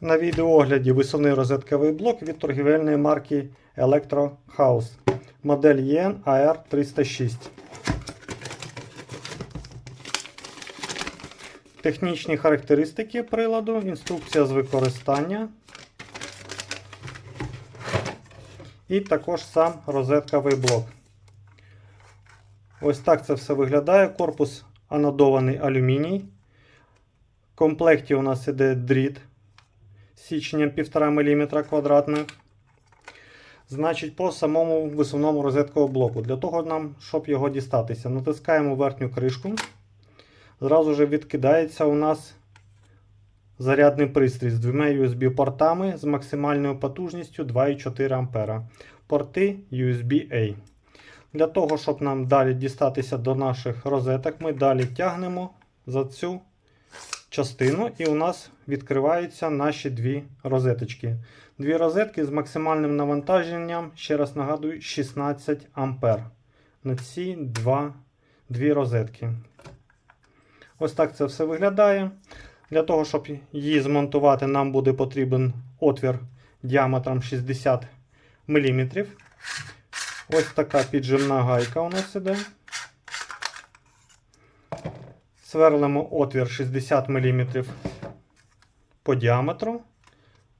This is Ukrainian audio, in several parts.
На відеоогляді висувний розетковий блок від торгівельної марки Electro House. Модель EN AR306. Технічні характеристики приладу, інструкція з використання. І також сам розетковий блок. Ось так це все виглядає. Корпус анодований алюміній. В комплекті у нас іде дріт січенням 1,5 мм квадратних. Значить, по самому висувному розетковому блоку. Для того нам, щоб його дістатися, натискаємо верхню кришку. Зразу ж відкидається у нас зарядний пристрій з двома USB-портами з максимальною потужністю 2,4 А. Порти USB-A. Для того, щоб нам далі дістатися до наших розеток, ми далі тягнемо за цю частину, і у нас відкриваються наші дві розеточки. Дві розетки з максимальним навантаженням, ще раз нагадую, 16 А. На ці два, дві розетки. Ось так це все виглядає. Для того, щоб її змонтувати, нам буде потрібен отвір діаметром 60 мм. Ось така піджимна гайка у нас іде. Сверлимо отвір 60 мм по діаметру.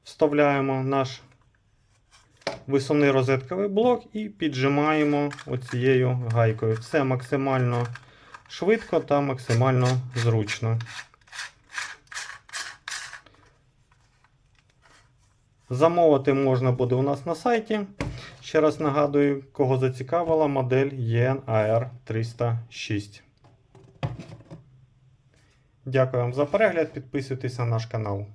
Вставляємо наш висувний розетковий блок і піджимаємо оцією гайкою. Все максимально швидко та максимально зручно. Замовити можна буде у нас на сайті. Ще раз нагадую, кого зацікавила модель EN AR306. Дякую вам за перегляд. Підписуйтесь на наш канал.